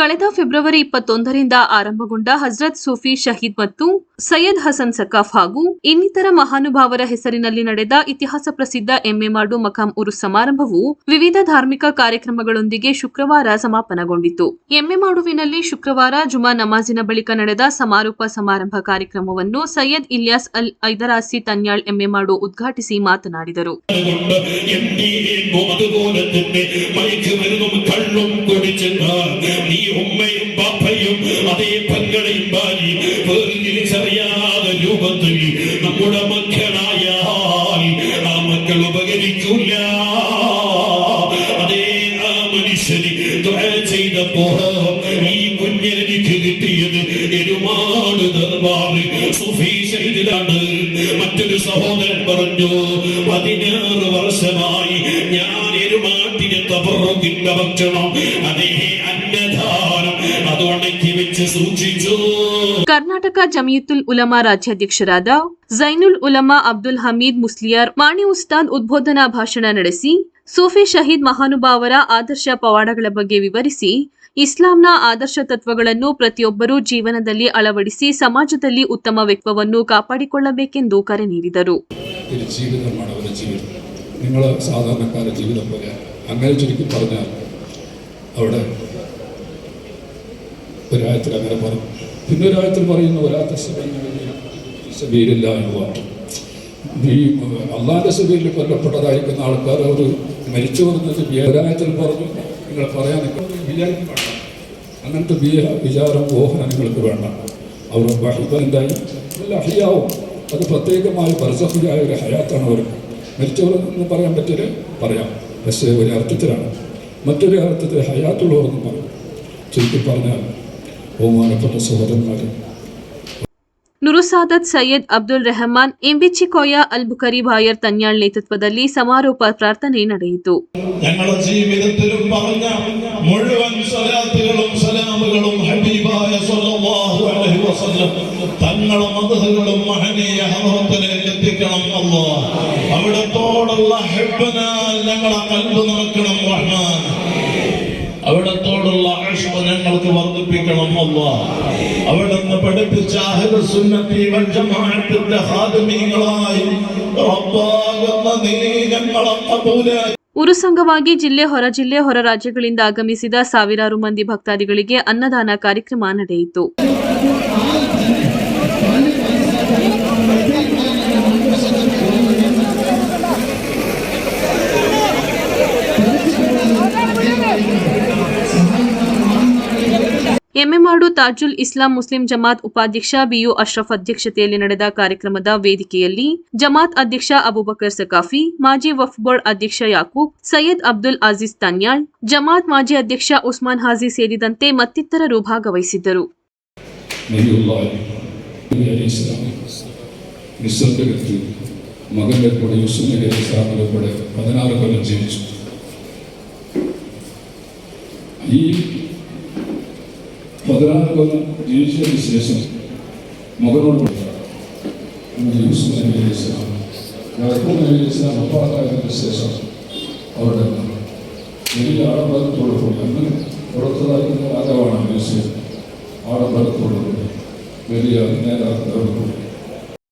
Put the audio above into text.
ಕಳೆದ ಫೆಬ್ರವರಿ ಇಪ್ಪತ್ತೊಂದರಿಂದ ಆರಂಭಗೊಂಡ ಹಜರತ್ ಸೂಫಿ ಶಹೀದ್ ಮತ್ತು ಸೈಯದ್ ಹಸನ್ ಸಕಾಫ್ ಹಾಗೂ ಇನ್ನಿತರ ಮಹಾನುಭಾವರ ಹೆಸರಿನಲ್ಲಿ ನಡೆದ ಇತಿಹಾಸ ಪ್ರಸಿದ್ಧ ಎಮ್ಮೆಮಾಡು ಮಕಾಂ ಉರು ಸಮಾರಂಭವು ವಿವಿಧ ಧಾರ್ಮಿಕ ಕಾರ್ಯಕ್ರಮಗಳೊಂದಿಗೆ ಶುಕ್ರವಾರ ಸಮಾಪನಗೊಂಡಿತು ಎಮ್ಮೆಮಾಡುವಿನಲ್ಲಿ ಶುಕ್ರವಾರ ಜುಮಾ ನಮಾಜಿನ ಬಳಿಕ ನಡೆದ ಸಮಾರೋಪ ಸಮಾರಂಭ ಕಾರ್ಯಕ್ರಮವನ್ನು ಸೈಯದ್ ಇಲಿಯಾಸ್ ಅಲ್ ಐದರಾಸಿ ತನ್ಯಾಳ್ ಎಮ್ಮೆಮಾಡು ಉದ್ಘಾಟಿಸಿ ಮಾತನಾಡಿದರು ഉമ്മയും ബാപ്പയും അതേ പങ്കളയും ഭാര്യയും വേർതിരിച്ചറിയാതെ രൂപത്തിൽ നമ്മുടെ മക്കളായാൽ ആ മക്കൾ ഉപകരിക്കില്ല അതേ ആ മനുഷ്യന് ചെയ്തപ്പോ ഈ കുഞ്ഞിനെനിക്ക് കിട്ടിയത് എരുമാട് ദർബാറ് സുഫീ ശൈലിലാണ്. മറ്റൊരു സഹോദരൻ പറഞ്ഞു പതിനാറ് വർഷമായി ഞാൻ എരുമാട്ടിന് തപറുകിന്റെ ഭക്ഷണം അതേ ಕರ್ನಾಟಕ ಜಮಿಯತುಲ್ ಉಲಮಾ ರಾಜ್ಯಾಧ್ಯಕ್ಷರಾದ ಜೈನುಲ್ ಉಲಮಾ ಅಬ್ದುಲ್ ಹಮೀದ್ ಮುಸ್ಲಿಯಾರ್ ಮಾಣಿ ಉಸ್ತಾದ್ ಉದ್ಬೋಧನಾ ಭಾಷಣ ನಡೆಸಿ ಸೂಫಿ ಶಹೀದ್ ಮಹಾನುಭಾವರ ಆದರ್ಶ ಪವಾಡಗಳ ಬಗ್ಗೆ ವಿವರಿಸಿ ಇಸ್ಲಾಂನ ಆದರ್ಶ ತತ್ವಗಳನ್ನು ಪ್ರತಿಯೊಬ್ಬರೂ ಜೀವನದಲ್ಲಿ ಅಳವಡಿಸಿ ಸಮಾಜದಲ್ಲಿ ಉತ್ತಮ ವ್ಯಕ್ತವನ್ನು ಕಾಪಾಡಿಕೊಳ್ಳಬೇಕೆಂದು ಕರೆ ನೀಡಿದರು. അവിടെ ഒരാഴത്തിൽ അങ്ങനെ പറഞ്ഞു പിന്നെ ഒരാഴത്തിൽ പറയുന്നു ഒരാത്ത സബീലില്ല എന്ന് പറഞ്ഞു. ഈ അള്ളാന്റെ സബീലിൽ കൊല്ലപ്പെട്ടതായിരിക്കുന്ന ആൾക്കാർ അവർ മരിച്ചു പറഞ്ഞത് ഒരാഴത്തിൽ പറഞ്ഞു നിങ്ങൾ പറയാൻ വിചാരിക്കും വേണ്ട. അങ്ങനത്തെ വിചാ- വിചാരം ഓഹന നിങ്ങൾക്ക് വേണ്ട. അവർ എന്തായി? നല്ല അഹിയാവും. അത് പ്രത്യേകമായ ബർസഹിയായ ഒരു ഹയാത്താണ് അവർക്ക് മരിച്ചവർ എന്ന് പറയാൻ പറ്റില്ല? പറയാം. പക്ഷേ ഒരു അർത്ഥത്തിലാണ് മറ്റൊരു അർത്ഥത്തിൽ ഹയാത്തുള്ളവരെന്ന് പറയും. ചുരുക്കി പറഞ്ഞാൽ ബഹുമാനപ്പെട്ട സഹോദരന്മാരെ ನುರುಸಾದತ್ ಸೈಯದ್ ಅಬ್ದುಲ್ ರೆಹಮಾನ್ ಎಂಬಿಚಿಕೋಯ ಅಲ್ ಬುಖರಿ ಭಾಯರ್ ತನ್ಯಾಳ್ ನೇತೃತ್ವದಲ್ಲಿ ಸಮಾರೋಪ ಪ್ರಾರ್ಥನೆ ನಡೆಯಿತು ഞങ്ങളുടെ ജീവിതത്തിലും പറഞ്ഞ മുഴുവൻ സലാത്തുകളും സലാമുകളും ഹബീബായ സല്ലല്ലാഹു അലൈഹി വസല്ലം തങ്ങളുടെ മതകളും മഹനീയ ഹദറത്തിലേക്ക് എത്തിക്കണം അല്ലാഹ് അവിടത്തോടുള്ള ഹബ്ബനാൽ ഞങ്ങളെ കൽബ് നിറക്കണം റഹ്മാൻ അവിടത്തോടുള്ള അഷ്മ ഞങ്ങൾക്ക് വർദ്ധിപ്പിക്കണം അല്ലാഹ് അവിടുന്ന് പഠിപ്പിച്ച അഹ്ലു സുന്നത്തി വൽ ജമാഅത്തിന്റെ ഖാദിമീങ്ങളായി റബ്ബാകുന്ന നീ ഞങ്ങളെ കബൂലായി ಉರುಸ್ ಅಂಗವಾಗಿ ಜಿಲ್ಲೆ ಹೊರ ಜಿಲ್ಲೆ ಹೊರ ರಾಜ್ಯಗಳಿಂದ ಆಗಮಿಸಿದ ಸಾವಿರಾರು ಮಂದಿ ಭಕ್ತಾದಿಗಳಿಗೆ ಅನ್ನದಾನ ಕಾರ್ಯಕ್ರಮ ನಡೆಯಿತು ಎಂಎಂಆರ್ಡು ತಾಜುಲ್ ಇಸ್ಲಾಂ ಮುಸ್ಲಿಂ ಜಮಾತ್ ಉಪಾಧ್ಯಕ್ಷ ಬಿಯು ಅಶ್ರಫ್ ಅಧ್ಯಕ್ಷತೆಯಲ್ಲಿ ನಡೆದ ಕಾರ್ಯಕ್ರಮದ ವೇದಿಕೆಯಲ್ಲಿ ಜಮಾತ್ ಅಧ್ಯಕ್ಷ ಅಬುಬಕರ್ ಸಕಾಫಿ, ಮಾಜಿ ವಫ್ ಬೋರ್ಡ್ ಅಧ್ಯಕ್ಷ ಯಾಕೂಬ್, ಸೈಯದ್ ಅಬ್ದುಲ್ ಅಜೀಜ್ ತನ್ಯಾಳ್, ಜಮಾತ್ ಮಾಜಿ ಅಧ್ಯಕ್ಷ ಉಸ್ಮಾನ್ ಹಾಜಿ ಸೇರಿದಂತೆ ಮತ್ತಿತರರು ಭಾಗವಹಿಸಿದ್ದರು പതിനാറ് കൊല്ലം ജീവിച്ചതിന് ശേഷം മകനോട് അപ്പാതായതിനു ശേഷം അവരുടെ വലിയ ആഡംബരത്തോടുകൂടി അന്ന് പുറത്തതാക്കുന്ന രാജാവാണ് യൂസ് ആഡംബരത്തോടുകൂടി വലിയ നേതാക്കളോടുകൂടി